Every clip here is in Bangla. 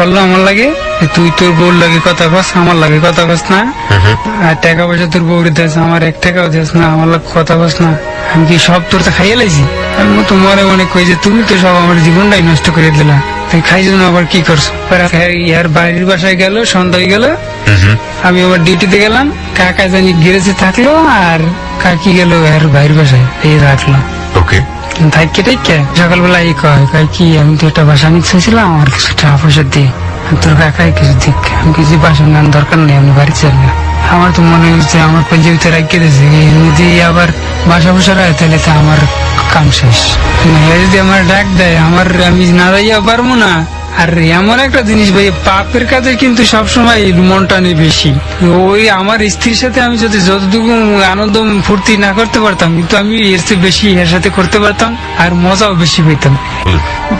করল আমার লাগে তুই তোর বউর লাগে কথা কস আমার লাগে কথা কস না। আর টাকা পয়সা তোর বউরে দেস আমার এক টাকাও দেস না আমার লাগে কথা কস না। আমি কি সব তোর তো খাইয়ে লাইছি? আমি তো মনে মনে কই যে তুমি তো সব আমার জীবনটাই নষ্ট করে দিলা। তুই খাইছো না আবার কি করছ? পরে ইয়ার বাড়ির বাসায় গেল সন্ধ্যা হয়ে গেল। আমি আমার ডিউটিতে গেলাম কাকা জানি গ্যারেজে থাকল আর কাকি গেল এর বাইরের বাসায় এই রাখল। ওকে থাইকে টাইকে সকালবেলা ই কয় কয় কি, আমি তো একটা বাসা নিতে চাইছিলাম, আমার কিছু টাকা পয়সা দিয়ে তোর কাকাই কিছু দিক। আমি কিছু বাসা নেন দরকার নেই, আমি বাড়ি চাই না আমার তো মনে হচ্ছে আমার পঞ্জাবিতে রাখিয়ে দিয়েছে যদি আবার বাসা বসা রায়, তাহলে তো আমার কাম শেষ। যদি আমার ডাক দেয়, আমার আমি না যাইয়া পারব না আর এমন একটা জিনিস ভাই পাপের কাজে কিন্তু সবসময় মনটা নেই বেশি। ওই আমার স্ত্রীর সাথে আমি যদি যতটুকু আনন্দ ফুর্তি না করতে পারতাম কিন্তু আমি এর চেয়ে বেশি এর সাথে করতে পারতাম আর মজাও বেশি পেতাম।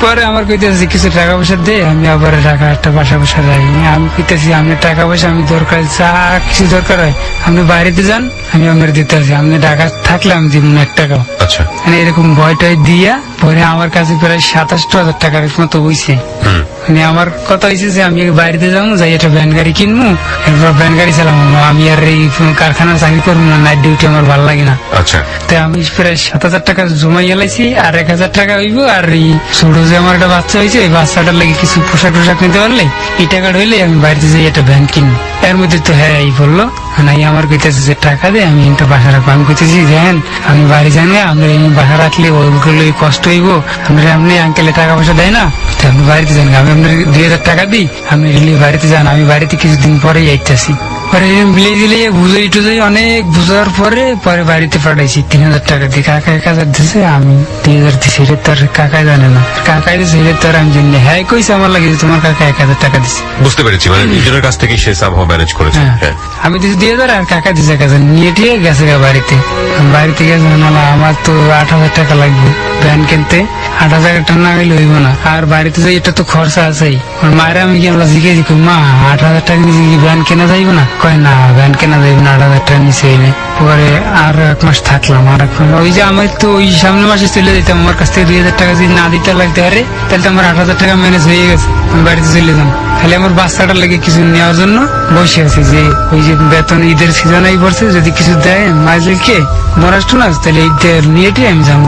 পরে আমার কইতেছি কিছু টাকা পয়সা দে আমি আবার টাকা একটা বাসা বসা যাই আমি কইতেছি আপনি টাকা পয়সা আমি দরকার যা কিছু দরকার হয় আপনি বাইরেতে যান আমি আমার দিতে আছি আপনি টাকা থাকলে আমি দিব এক টাকাও। আচ্ছা। মানে এরকম ভয় টয় দিয়া পরে আমার কাছে প্রায় সাতাশটা হাজার টাকার মতো হইছে। মানে আমার কথা হয়েছে যে আমি বাইরেতে যাব যাই একটা ভ্যান গাড়ি কিনবো এরপর ভ্যান গাড়ি চালাবো। আমি আর এই কারখানার চাকরি করব না নাইট ডিউটি আমার ভালো লাগে না। আচ্ছা। তাই আমি প্রায় সাত হাজার টাকা জমাই গেলাইছি আর এক হাজার টাকা হইব আর এই ছোট যে আমার একটা বাচ্চা হয়েছে এই বাচ্চাটার লাগে কিছু পোশাক টোশাক নিতে পারলে এই টাকাটা হইলে আমি বাড়িতে যাই একটা ভ্যান কিনবো। এর মধ্যে তো হ্যাঁ এই বলল নাই আমার কইতেছে যে টাকা দে আমি একটা বাসা রাখব আমি কইতেছি দেখেন আমি বাড়ি যান না আমরা এই বাসা রাখলে ওইগুলো কষ্ট হইব। আমরা আপনি আঙ্কেলে টাকা পয়সা দেয় না তো আপনি বাড়িতে যান আমি আপনার দুই হাজার টাকা দিই, আপনি বাড়িতে যান, আমি বাড়িতে কিছুদিন পরেই আইতেছি। পরে বিলে দিলে বুঝাই টুজাই অনেক বুঝার পরে পরে বাড়িতে পাঠাইছি। তিন হাজার টাকা দিয়ে কাকা এক হাজার দিছে আমি দুই হাজার দিছি। এটা তার কাকাই জানে না। কাকাই দিছে এটা তার আমি জানি। হ্যাঁ কইছে আমার লাগে তোমার কাকা এক হাজার টাকা দিছে। বুঝতে পেরেছি মানে নিজের কাছ থেকে সে সামহাও ম্যানেজ করেছে। হ্যাঁ। হ্যাঁ। আমি দিছি দুই হাজার আর কাকা দিছে এক হাজার। নিয়ে টিয়ে গেছে গা বাড়িতে। বাড়িতে গেছে না আমার তো আট হাজার টাকা লাগবে। ভ্যান কিনতে আট হাজার টাকা না হইলে হইব না। আর বাড়িতে যাই এটা তো খরচা আছেই। মায়ের আমি কি আমরা জিজ্ঞেস মা আট হাজার টাকা ভ্যান কেনা যাইব না? কয়, না, ভ্যান কেনা যাইব না আট হাজার টাকা নিচে এনে পরে আর এক মাস থাকলাম, আর এক মাস ওই যে আমি তো ওই সামনের মাসে চলে যেতাম, আমার কাছ থেকে দুই হাজার টাকা যদি না দিতে লাগতে পারে, তাহলে তো আমার আট হাজার টাকা ম্যানেজ হয়ে গেছে, আমি বাড়িতে চলে যেতাম খালি আমার বাচ্চাটার লাগে কিছু নেওয়ার জন্য বসে আছি, যে ওই যে বেতন ঈদের সিজন আই পড়ছে, যদি কিছু দেয়, মাইজেলকে, মহারাষ্ট্র না, তাহলে ঈদের নিয়ে টিয়ে আমি যাব।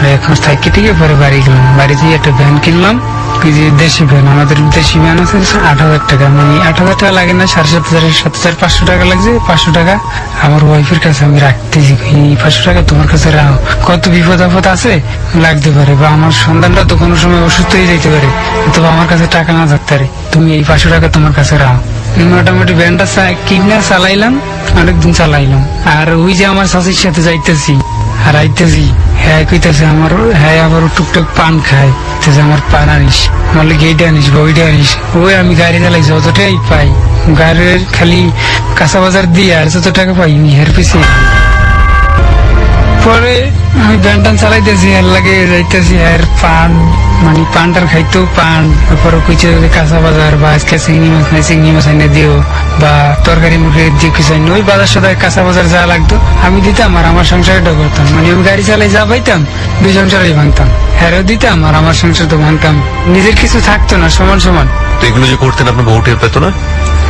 ওকে আর থাকি থেকে পরে বাড়ি গেলাম। বাড়ি একটা ভ্যান কিনলাম। যে দেশি ভ্যান, আমাদের দেশি ভ্যান আছে আট হাজার টাকা। মানে আট হাজার টাকা লাগে না, সাড়ে সাত হাজার সাত হাজার, পাঁচশো টাকা লাগছে, পাঁচশো টাকা। আমার ওয়াইফের কাছে আমি রাখতেছি। এই পাঁচশো টাকা তোমার কাছে রাখো। কত বিপদ আপদ আছে? লাগতে পারে, বা আমার সন্তানটা তো কোনো সময় অসুস্থ হয়ে যেতে পারে। অথবা আমার কাছে টাকা না থাকতে পারে। তুমি এই পাঁচশো টাকা তোমার কাছে রাখো। মোটামুটি ভ্যানটা কিনে চালাইলাম, অনেকদিন চালাইলাম। আর ওই যে আমার শাশুর সাথে যাইতেছি, আর আইতেছি। হ্যাঁ কইতেছে আমার হ্যাঁ আবার টুকটাক পান খায়। কইতেছে আমার পান আনিস আমার লাগে এইটা আনিস বা ওইটা আনিস? ওই আমি গাড়ি চালাই, যতটাই পাই। গাড়ির খালি কাঁচা বাজার দিয়ে আর যত টাকা পাই হের পিছিয়ে পরে আমি ব্যান টান চালাইতেছি আর লাগে যাইতেছি আর পান মানে পানটার খাইতো পান। তারপরে কইছে যে কাঁচা বাজার বা আজকে চিংড়ি মাছ নাই, চিংড়ি মাছ এনে দিও, বা তরকারি মুখে দিয়ে কিছু আনি ওই বাজার সদায় কাঁচা বাজার যা লাগতো, আমি দিতাম আর আমার সংসারটা করতাম মানে আমি গাড়ি চালাই যা পাইতাম, দুই সংসারই ভাঙতাম। হ্যারও দিতাম আর আমার সংসার তো ভাঙতাম। নিজের কিছু থাকতো না, সমান সমান। তো এগুলো যে করতেন আপনার বউ পেতো না?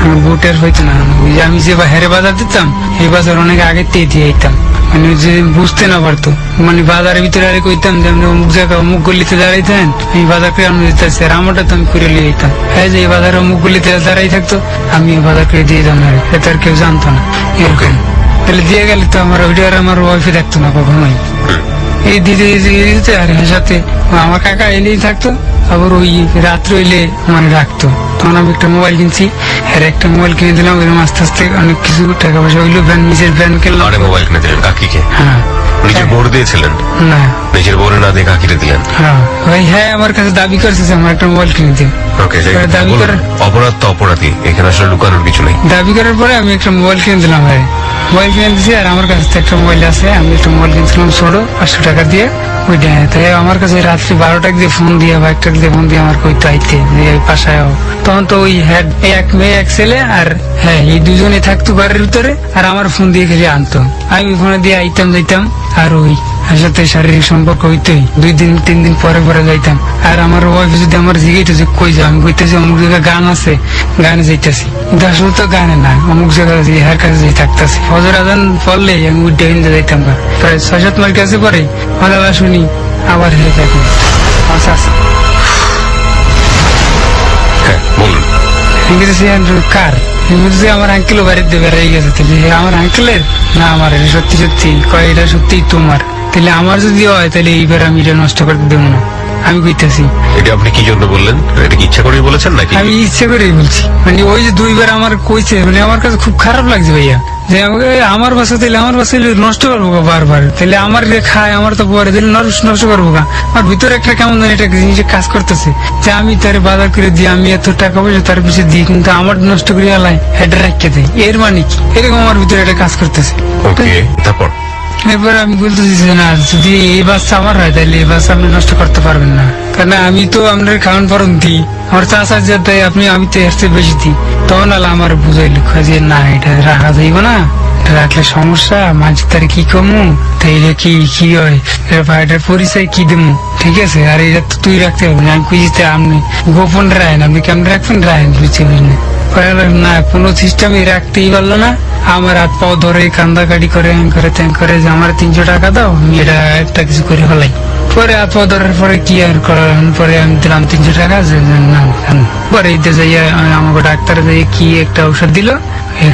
আমার বুটের হইতো না ওই যে আমি যে হেরে বাজার দিতাম, এই বাজার অনেক আগে দিয়ে দিয়ে দিতাম মানে যে বুঝতে না পারতো। মানে বাজারের ভিতরে আরে কইতাম যে আপনি অমুক জায়গা অমুক গলিতে দাঁড়াইতেন এই বাজার করে আমি দিতেছি। আর আমারটা তো আমি করে লিয়ে দিতাম হ্যাঁ যে এই বাজারে অমুক গলিতে দাঁড়াই থাকতো, আমি বাজার করে দিয়ে দিতাম না এটা আর কেউ জানতো না। এরকম। তাহলে দিয়ে গেলে তো আমার ওইটা আর আমার ওয়াইফে থাকতো না কখনোই। এই দিদি দিদি দিতে আর সাথে আমার কাকা এলেই থাকতো আবার ওই রাত্রে এলে মানে রাখতো। তখন আমি একটা মোবাইল কিনছি আর একটা মোবাইল কিনে দিলাম ওইরকম আস্তে আস্তে অনেক কিছু টাকা পয়সা হইল ভ্যান নিজের ভ্যান কিনলাম। আরে মোবাইল কিনে দিলেন কাকিকে? হ্যাঁ। নিজের বোর দিয়েছিলেন? না। নিজের বোরে না দিয়ে কাকিরে দিলেন? হ্যাঁ। ওই হ্যাঁ আমার কাছে দাবি করছে যে আমার একটা মোবাইল কিনে দিও ওকে দাবি করে অপরাধ তো অপরাধী এখানে আসলে লুকানোর কিছু নেই। দাবি করার পরে আমি একটা মোবাইল কিনে দিলাম ভাই। মোবাইল কিনে দিছি আর আমার কাছে একটা মোবাইল আছে, আমি একটা মোবাইল কিনছিলাম ষোলো, পাঁচশো টাকা দিয়ে। ওইটা তাই আমার কাছে রাত্রি বারোটা দিয়ে ফোন দিয়ে বা একটা দিয়ে ফোন দিয়ে আমার কইতে আইতে, যে এই পাশায় হোক তখন তো ওই হ্যাঁ এক মেয়ে, এক ছেলে আর হ্যাঁ এই দুজনে থাকতো ঘরের ভিতরে আর আমার ফোন দিয়ে খেলে আনতো। আমি ফোনে দিয়ে আইতাম, যাইতাম আর ওই সাথে শারীরিক সম্পর্ক হইতোই দুই দিন তিন দিন পরে পরে যাইতাম। আর আমার ওয়াইফ যদি আমার জিগাইতো যে কই যাও আমি কইতেছি অমুক জায়গায় গান আছে গানে যাইতেছি। আসলে তো গানে না অমুক জায়গায় যে হার কাছে যাই থাকতেছি। ফজর আজান পড়লে আমি উঠে হিন্দে যাইতাম গা। প্রায় ছয় সাত মাস কাছে পরে মালা শুনি আবার হেরে থাকি আচ্ছা আচ্ছা। হ্যাঁ বলুন। ইংরেজি কার? ইংরেজি আমার আঙ্কেলও বাড়িতে বেড়াই গেছে, তাহলে আমার আঙ্কেলের না আমার সত্যি সত্যি, কয়, এটা সত্যি তোমার। তাহলে আমার যদি হয়, তাহলে এইবার আমি এটা নষ্ট করতে দেবো না। আমি কইতেছি। এটা আপনি কি জন্য বললেন? এটা কি ইচ্ছা করেই বলেছেন নাকি? আমি ইচ্ছে করেই বলছি। মানে ওই যে দুইবার আমার কইছে মানে আমার কাছে খুব খারাপ লাগছে ভাইয়া। যে আমাকে আমার বাসা তাহলে আমার বাসা নষ্ট করব বারবার। তাহলে আমার যে খায় আমার তো পরে তাহলে নষ্ট নষ্ট করব গা। আমার ভিতরে একটা কেমন জানি একটা জিনিস কাজ করতেছে যে আমি তার বাজার করে দিই আমি এত টাকা পয়সা তার পিছিয়ে দিই কিন্তু আমার নষ্ট করে আলাই এটা রাখতে দেয়। এর মানে কি? এরকম আমার ভিতরে একটা কাজ করতেছে। ওকে তারপর? এবার আমি বলতেছি যে না, যদি এই বাচ্চা আমার হয়, তাহলে এই বাচ্চা আপনি নষ্ট করতে পারবেন না। কারণ আমি তো আপনার খাওয়ান পরন দিই। আমার চাষা যে দেয়, আপনি, আমি তো এর চেয়ে বেশি দিই। তখন আলা আমার বুঝাইল যে, না, এটা রাখা যাইব না। রাখলে সমস্যা, মাঝে তার কি কমু? তাইলে কি কি হয়? এটার পরিচয় কি দেবো ঠিক আছে? আর এটা তো তুই রাখতে হবে আমি খুঁজতে আপনি গোপন রাখেন, আপনি কেমন রাখবেন? রাখেন, বুঝতে পরে না। কোনো সিস্টেমই রাখতেই পারল না। আমার হাত পাও ধরে কান্দা কাটি করে করে ত্যাং করে, যে আমার তিনশো টাকা দাও এটা একটা কিছু করে ফেলাই। পরে হাত পাও ধরার পরে কি আর করার পরে আমি দিলাম তিনশো টাকা না পরে এতে যাইয়া আমাকে ডাক্তার যাই কি একটা ঔষধ দিল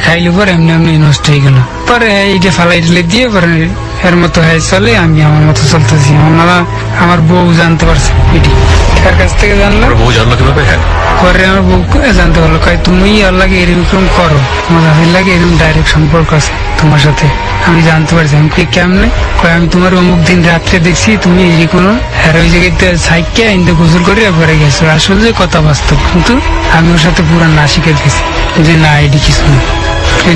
খাইলে পরে এমনি এমনি নষ্ট হয়ে গেল। পরে এইটা ফালাই ঢেলে দিয়ে পরে এর মতো হয়ে চলে, আমি আমার মতো চলতেছি আমার বউ জানতে পারছে এটি। কার কাছ থেকে জানলো? বউ জানলো কীভাবে? হ্যাঁ। পরে আমার বউ জানতে পারল কয় তুমি আল্লাহকে এরকম করো। আমার দাদির লাগে এরকম ডাইরেক্ট সম্পর্ক আছে তোমার সাথে। আমি জানতে পারছি আমি কই কেমনে? কয় আমি তোমার অমুক দিন রাত্রে দেখছি তুমি এই কোনো আর ওই জায়গায় সাইকে আইনতে গোসল করে পরে গেছো। আসলে যে কথা বাস্তব কিন্তু আমি ওর সাথে পুরো না শিখে গেছি। যে না এটি কিছু না।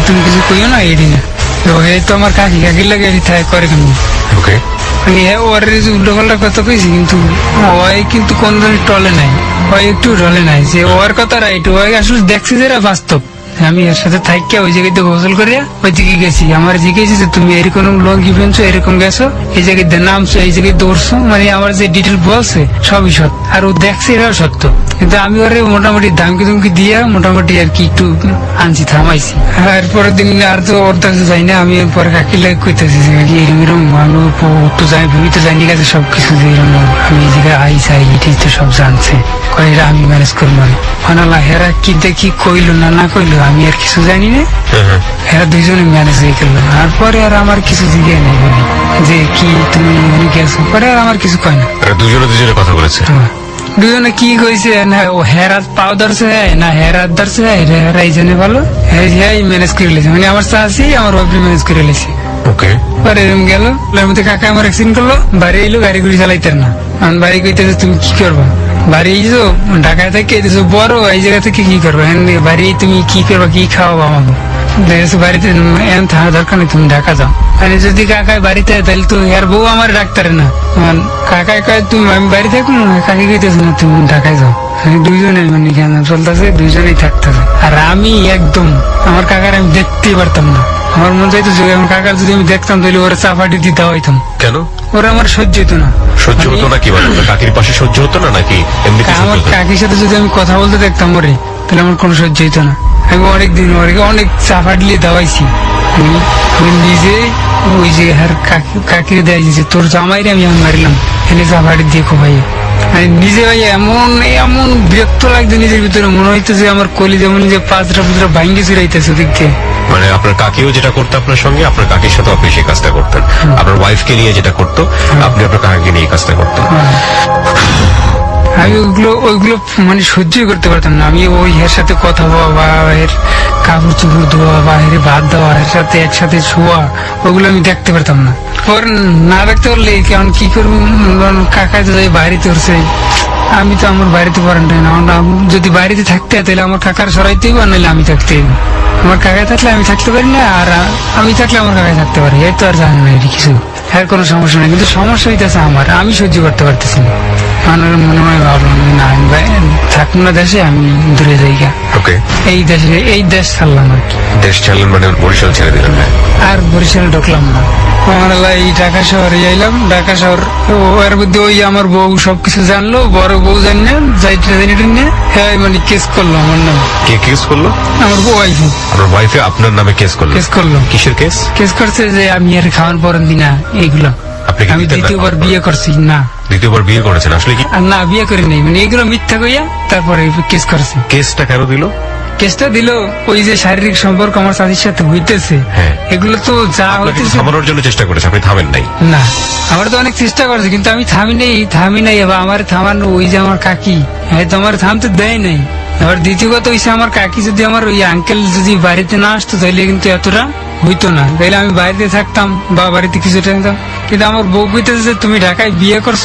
তুমি কিছু কইও না এটি না তো এই তো আমার কাকি কাকির লাগে এটি থাকে করে কেমন? ওকে মানে হ্যাঁ ওর উল্টো পাল্টা কথা কইছি, কিন্তু ওই কিন্তু কোন ধরনের টলে নাই। ওই একটু টলে নাই, যে ওর কথা রাইট ওই আসলে দেখছি যে বাস্তব। আমি এর সাথে থাকিয়া ওই জায়গাতে গোসল করিয়া ওই দিকে গেছি। আমার জিজ্ঞেস যে তুমি এরকম লঙ্গি পেনছো, এরকম গেছো, এই জায়গাতে নামছো, এই জায়গায় দৌড়ছো মানে আমার যে ডিটেল বলছে সবই সত্য। আর ও দেখছে এরাও সত্য। কিন্তু আমি ওরে মোটামুটি দামকি দুমকি দিয়া মোটামুটি আর কি একটু আনছি, থামাইছি। আর পরের দিন আর তো ওর কাছে যাই না, আমি পরে কাকি লাগে কইতেছি যে, কাকি, এরম এরম আমি তো যাই ভেবে তো জানি গেছে সবকিছু যে এরম আমি এই জায়গায় আই, চাই, এটাই তো সব জানছে। কয়, এরা আমি ম্যানেজ করব না ফানালা হেরা কি দেখি কইলো না না কইলো আমি আর কিছু জানি না। হ্যাঁ হ্যাঁ এরা দুইজনে ম্যানেজ হয়ে গেল। আর পরে আর আমার কিছু জিজ্ঞে নেই বলি। যে কি তুমি এখানে গেছো পরে আর আমার কিছু কয় না। দুজনে দুজনে কথা বলেছে। দুজনে কি কইছে? না ও হেরাত পাও ধরছে না হেরাত ধরছে হেরা এই জন্য ভালো হ্যাঁ ম্যানেজ করে লেছে। মানে আমার চাষি আমার বাপরে ম্যানেজ করে লেছে। ওকে। পরে এরম গেল। মধ্যে কাকা আমার অ্যাক্সিডেন্ট করল। বাড়ি এলো গাড়ি গুড়ি চালাইতেন না। আমি বাড়ি কইতেছে তুমি কি করবা? বাড়ি এইছো ঢাকায় থেকে এসেছ বড়, এই জায়গা থেকে কি করবা? বাড়ি তুমি কি করবা, কি খাওয়াবো আমাকে? বাড়িতে এমন থাকা দরকার নেই, তুমি ঢাকা যাও। মানে যদি কাকায় বাড়িতে তাহলে তো আর বউ আমার ডাক্তার না। কাকায় কয়, তুমি আমি বাড়ি থাকুন কাকি কইতেছো না, তুমি ঢাকায় যাও। আমি দুইজনে মানে কেন চলতেছে, দুইজনেই থাকতেছে। আর আমি একদম, আমার কাকার আমি দেখতেই পারতাম না। আমার মন চাইতো যে আমার কাকার যদি আমি দেখতাম তাহলে ওরা চাপাটি দিতে হইতাম। কেন? ওরা আমার সহ্য হতো না। সহ্য মানে হতো না কি মানে কাকির পাশে সহ্য হতো না নাকি? এমনি আমার কাকির সাথে যদি আমি কথা বলতে দেখতাম ওরে তাহলে আমার কোনো সহ্য হইতো না। আমি অনেক দিন ওরে অনেক চাপাটলি দাওয়াইছি। আমি আমি নিজে ওই যে হার কাকি কাকিরে দেয় যে তোর জামাইরে আমি মারিলাম। এনে চাপাটি দিয়ে ভাই আমি নিজে ভাই এমন এমন বিরক্ত লাগছে নিজের ভিতরে। মনে হইতো যে আমার কলি যেমন যে পাঁচটা পুজরা ভাঙ্গে চুরাইতেছে দিক দিয়ে মানে আপনার কাকিও যেটা করতো আপনার সঙ্গে আপনার কাকির সাথে আপনি সেই কাজটা করতেন। আপনার ওয়াইফকে নিয়ে যেটা করতো আপনি আপনার কাকাকে নিয়ে কাজটা করতেন। আমি ওইগুলো ওইগুলো মানে সহ্যই করতে পারতাম না। আমি ওই এর সাথে কথা বলা, বা এর কাপড় চোপড় ধোয়া, বা এর ভাত দেওয়া, এর সাথে একসাথে শোয়া, ওগুলো আমি দেখতে পারতাম না। ওর না দেখতে পারলে কেমন কি করব? কাকা তো বাড়িতে উঠছে আমি তো আমার বাড়িতে পারেন না আমার আম- যদি বাড়িতে থাকতে, তাহলে আমার কাকার সরাইতেই বা নাহলে আমি থাকতে। আমার কাকা থাকলে আমি থাকতে পারি না, আর আমি থাকলে আমার কাকায় থাকতে পারি এই তো আর জানি না কিছু। হ্যাঁ কোনো সমস্যা নেই কিন্তু সমস্যা হইতেছে আমার আমি সহ্য করতে পারতেছি না। আমার মনে হয় ভাবলাম না আমি থাকব না দেশে আমি দূরে যাই গা। ওকে এই দেশে এই দেশ ছাড়লাম আর কি। দেশ ছাড়লেন মানে বরিশাল ছেড়ে দিলেন আর বরিশালে ঢুকলাম না। আমার এই ঢাকা শহরে যাইলাম ঢাকা শহর ও এর মধ্যে ওই আমার বউ সবকিছু জানলো বড় বউ যাইতে জানি হ্যাঁ মানে কেস করল আমার নাম। কে কেস করল? আমার বউ আপনার ওয়াইফে আপনার নামে কেস করল? কেস করল। কিসের কেস? কেস করছে যে আমি আর খাওয়ান পরেন দিনা। কি আমি দ্বিতীয়বার বিয়ে করছি না। দ্বিতীয়বার বিয়ে করেছেন আসলে কি? না বিয়ে করি নাই। মানে এগুলো মিথ্যা কইয়া তারপরে কেস করছি। কেসটা কেন দিল? কেসটা দিল ওই যে শারীরিক সম্পর্ক আমার সাথে হইতেছে। হ্যাঁ। এগুলো তো যা হইতেছে থামানোর জন্য চেষ্টা করেছে আপনি থামেন নাই। না আমার তো অনেক চেষ্টা করছে কিন্তু আমি থামি নেই থামি নাই আমার থামানো ওই যে আমার কাকি। হ্যাঁ তো আমার থামতে দেয় নাই। আবার দ্বিতীয় কথা হইছে আমার কাকি যদি আমার ওই আঙ্কেল যদি বাড়িতে না আসতো তাহলে কিন্তু এতটা হইতো না। তাইলে আমি বাড়িতে থাকতাম, বা বাড়িতে কিছু টাইমতাম কিন্তু আমার বউ কইতেছে যে, তুমি ঢাকায় বিয়ে করছ,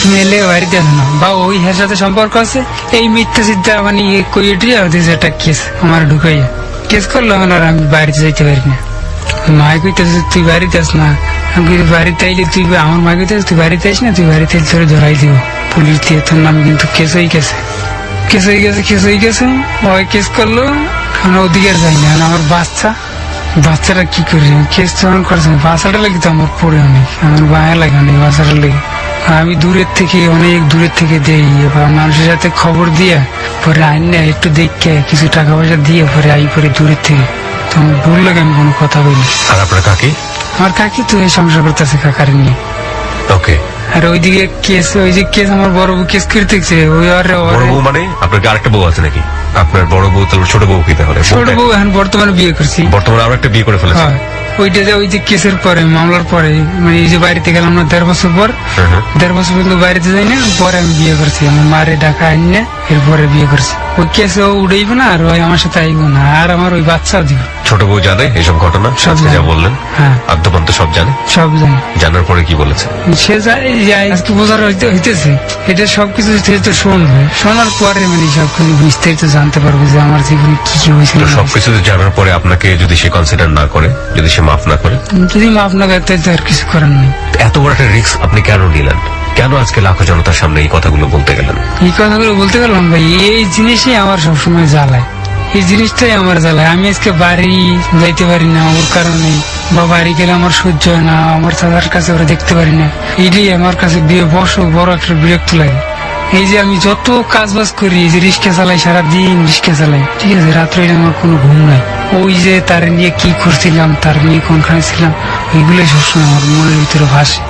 তুমি এলে বাড়িতে আসো না। বা ওই হের সাথে সম্পর্ক আছে, এই মিথ্যা সিদ্ধা মানে ইয়ে কইয়ে আর দিয়েছে একটা কেস আমার ঢুকাইয়া। কেস করল আর আমি বাড়িতে যাইতে পারি না। মায় কইতেছে তুই বাড়িতে আস না। আমি বাড়িতে আইলে তুই আমার মা কইতেছে, তুই বাড়িতে আইস না, তুই বাড়িতে আইলে ধরাই দিব। পুলিশ দিয়ে, তোর নাম কিন্তু কেস হয়ে গেছে। কেস হয়ে গেছে কেস হয়ে গেছে। ওই কেস করল এখন ওদিকে যাই না। আমার বাচ্চা। বাচ্চাটা কি করি? কেস যখন করেছে। বাচ্চাটা লাগে তো আমার পড়ে অনেক। আমার বায়া লাগে অনেক বাচ্চাটা লেগে। আমি দূরের থেকে অনেক দূরের থেকে দেই। এবার মানুষের সাথে খবর দিয়ে পরে আইন না একটু দেখে কিছু টাকা পয়সা দিয়ে পরে আই পরে দূরের থেকে। তো আমার ভুল লাগে আমি কোনো কথা বলি। আর আপনার কাকি? আমার কাকি তো এই সংসার করতেছে কাকার নিয়ে। ওকে। আর ওইদিকে কেস ওই যে কেস আমার বড় বউ কেস করতেছে ওই আর মানে? আপনার কি আরেকটা বউ আছে নাকি? আপনার বড় বউ তাহলে ছোট বউ কি তাহলে? ছোট বউ এখন বর্তমানে বিয়ে করছি। বর্তমানে আরও একটা বিয়ে করে ফেলেছে? হয় ওইটা যে ওই যে কেসের পরে মামলার পরে মানে এই যে বাড়িতে গেলাম না দেড় বছর পর হুম হুম। দেড় বছর পর্যন্ত বাড়িতে যাই না পরে আমি বিয়ে করছি। আমার মারে ডাকা আইন না। এরপরে বিয়ে করছি। ওই কেসে ও উড়েইব না আর ওই আমার সাথে আইব না আর আমার ওই বাচ্চা দিব ছোট বউ জানে এইসব ঘটনা সব আজকে যা জানে। বললেন। হ্যাঁ। আদ্যপান্ত সব জানে? সব জানি। জানার পরে কি বলেছে? সে যায় যায় আজকে বোঝার হইতে হইতেছে এটা সবকিছু সে তো শুনবে। শোনার পরে মানে সবকিছু বিস্তারিত জানতে পারবে যে আমার জীবনে কি কি হয়েছিল তো না সবকিছু জানার পরে আপনাকে যদি সে কনসিডার না করে যদি সে মাফ না করে? যদি মাফ না করে তাহলে আর কিছু করার নেই। এত বড় একটা রিস্ক আপনি কেন নিলেন? কেন আজকে লাখো জনতার সামনে এই কথাগুলো বলতে গেলেন? এই কথাগুলো বলতে গেলাম ভাই, এই জিনিসই আমার সবসময় জ্বালায়। এই জিনিসটাই আমার জ্বালায়। আমি আজকে বাড়ি যাইতে পারি না ওর কারণে, বা বাড়ি গেলে আমার সহ্য হয় না, আমার দাদার কাছে ওরা দেখতে পারি না। এটাই আমার কাছে বিয়ে বড় বড় একটা বিরক্ত লাগে। এই যে আমি যত কাজ বাজ করি, এই যে রিক্সা চালাই, সারাদিন রিক্সা চালাই, ঠিক আছে, রাত্রে আমার কোনো ঘুম নাই। ওই যে তার নিয়ে কি করছিলাম, তার নিয়ে কোনখানে ছিলাম ওইগুলোই সবসময় আমার মনের ভিতরে ভাসে।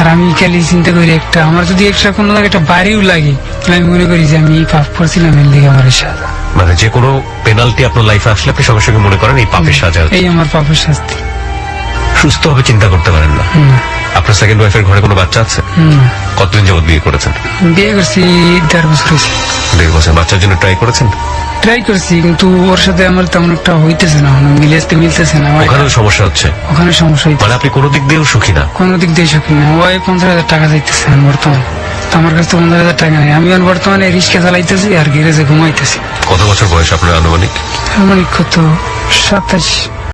আর আমি খালি চিন্তা করি একটা আমার যদি একটা কোনো একটা বাড়িও লাগে তাহলে আমি মনে করি যে আমি পাপ করছিলাম এর দিকে আমার সাজা। মানে যে কোনো পেনাল্টি আপনার লাইফে আসলে আপনি সঙ্গে সঙ্গে মনে করেন এই পাপের সাজা এই আমার পাপের শাস্তি। সুস্থ ভাবে চিন্তা করতে পারেন না। আপনার সেকেন্ড ওয়াইফের ঘরে কোনো বাচ্চা আছে? কতদিন যাবত বিয়ে করেছেন? বিয়ে করছি দেড় বছর হয়েছে। দেড় বছর। বাচ্চার জন্য ট্রাই করেছেন? ট্রাই করছি কিন্তু ওর সাথে আমার তেমন একটা হইতেছে না মিলেছে মিলেতে মিলতেছে না। ওখানে ওখানেও সমস্যা হচ্ছে? ওখানে সমস্যা হইতেছে। মানে আপনি কোনো দিক দিয়েও সুখী না? কোনো দিক দিয়ে সুখী না। ওই পঞ্চাশ হাজার টাকা দিতেছে এখন বর্তমানে। আমার কাছে তো পঞ্চাশ হাজার টাকা নেই। আমি বর্তমানে রিক্সা চালাইতেছি আর গ্যারেজে ঘুমাইতেছি। কত বছর বয়স আপনার আনুমানিক? আনুমানিক কত? সাতাশ